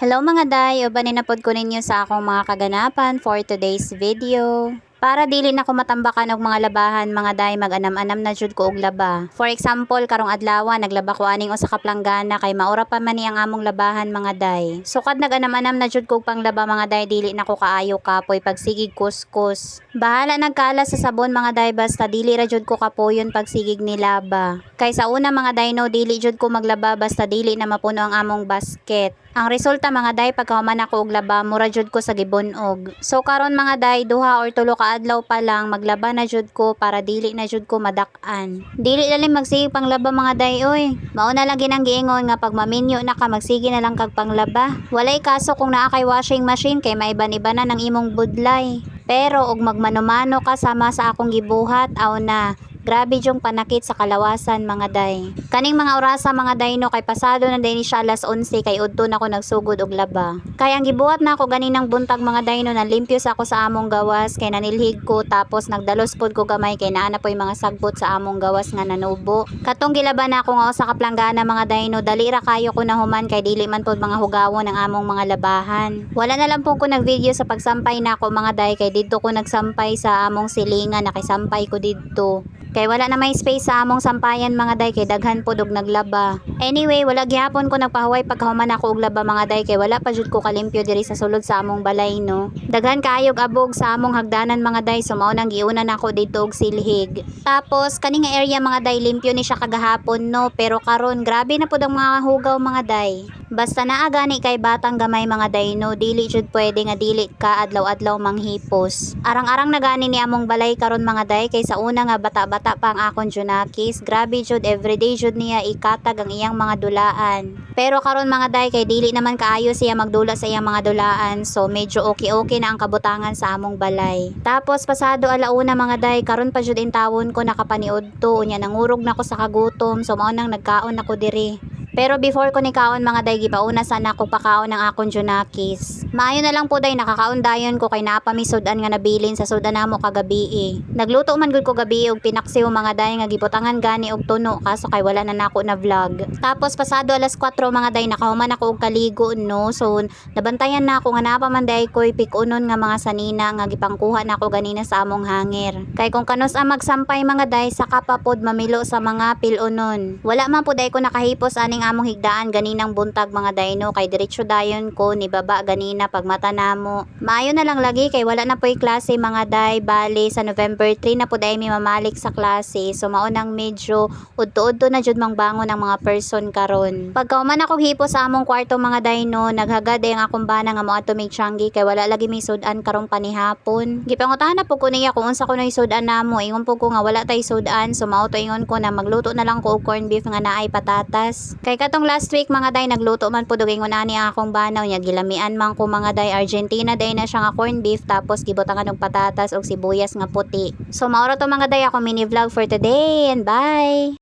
Hello mga day, ubanin na pod ko ninyo sa akong mga kaganapan for today's video. Para dili na ko matambakan og mga labahan mga day mag-anam-anam na jud ko og laba. For example, karong adlaw naglaba ko aning usa ka planggana kay maura pa man ni ang among labahan mga day. Sukad nag-anam-anam na jud ko og panglaba mga day dili na ko kaayo kapoy pagsigig kuskus. Bahala nagkala sa sabon mga day basta dili ra jud ko kapoyon pagsigig ni laba. Kay sa una mga day no dili jud ko maglaba basta dili na mapuno ang among basket. Ang resulta mga day pagkahuman ako og laba mura jud ko sa gibunog. So karon mga day duha or tulo ka adlaw pa lang maglaba na jud ko para dili na jud ko madak-an. Dili lalim magsige panglaba mga day oy. Mao na lang ginang giingon nga pag maminyo na ka magsige na lang kag panglaba. Walay kaso kung naa kay washing machine kay maiban-iba na ng imong budlay. Pero og magmanumano ka sama sa akong gibuhat aw na Grabe yung panakit sa kalawasan mga day. Kaning mga orasa mga day no kay pasado na din siya alas 11 kay udto na ako nagsugod og laba. Kay ang gibuhat na ako ganinang buntag mga day no nalimpyo sa ako sa among gawas kay nanilhig ko tapos nagdalos pod ko gamay kay naa na po yung mga sagbot sa among gawas nga nanubo. Katong gilaban na ako nga usa ka planggana mga day no dali ra kayo ko na human kay dili man pod mga hugawon ang among mga labahan. Wala na lang po ko nag-video sa pagsampay na ako mga day kay didto ko nagsampay sa among silingan nakisampay ko didto. Kay wala na may space sa among sampayan mga day kay daghan po og naglaba. Anyway, wala gihapon ko nagpahuway pagkahuman ako og laba mga day kay wala pa jud ko kalimpyo diri sa sulod sa among balay no. Daghan kaayog abog sa among hagdanan mga day so mao nang giunan ako dito og silhig. Tapos kaning area mga day limpyo ni siya kagahapon no pero karon grabe na pud ang mga hugaw mga day. Basta naa gani kay batang gamay mga day no dili jud pwede nga dili ka adlaw-adlaw manghipos. Arang-arang na gani ni among balay karon mga day kay sa una nga bata-bata pa ang akon junakis. Grabe jud everyday jud niya ikatag ang iyang mga dulaan. Pero karon mga day kay dili naman kaayo siya magdula sa iyang mga dulaan so medyo okay-okay na ang kabutangan sa among balay. Tapos pasado alauna mga day karon pa jud in tawon ko nakapaniud to unya nangurog na ko sa kagutom so mao nang nagkaon ako diri. Pero before ko ni kaon mga day gipauna sana ko pakaon ng akon junakis. Maayo na lang po day nakakaon dayon ko kay napamisudan nga nabilin sa sudan namo kagabi eh. Nagluto man gud ko gabi og pinaksiw mga day nga gibutangan gani og tuno kaso kay wala na nako na vlog. Tapos pasado alas 4 mga day nakahuman ako og kaligo no. So nabantayan na ako nga napaman day ko'y pikunon nga mga sanina nga gipangkuha na ako ganina sa among hanger. Kay kung kanus ang magsampay mga day sa kapapod mamilo sa mga pilunon. Wala man po day ko nakahipos aning among higdaan ganinang buntag mga dayno kay diretso dayon ko ni baba ganina pag mata namo. Maayo na lang lagi kay wala na po'y klase mga day bali sa November 3 na po day mi mamalik sa klase. So mao nang medyo udto-udto na jud mang bangon ang mga person karon. Pagkauman ako hipo sa among kwarto mga dayno naghagad ang akong bana nga moadto mig changi kay wala lagi mi sudan karong panihapon. Gipangutahan na po ko niya kung unsa ko nay sudan namo. Ingon po ko nga wala tay sudan so mao to ingon ko na magluto na lang ko og corn beef nga naay patatas. Kay katong last week mga day nagluto man po dugay ani ang akong banaw nya gilamian man ko mga day Argentina day na siya nga corn beef tapos gibutangan og patatas og sibuyas nga puti. So mauro to mga day ako mini vlog for today and bye.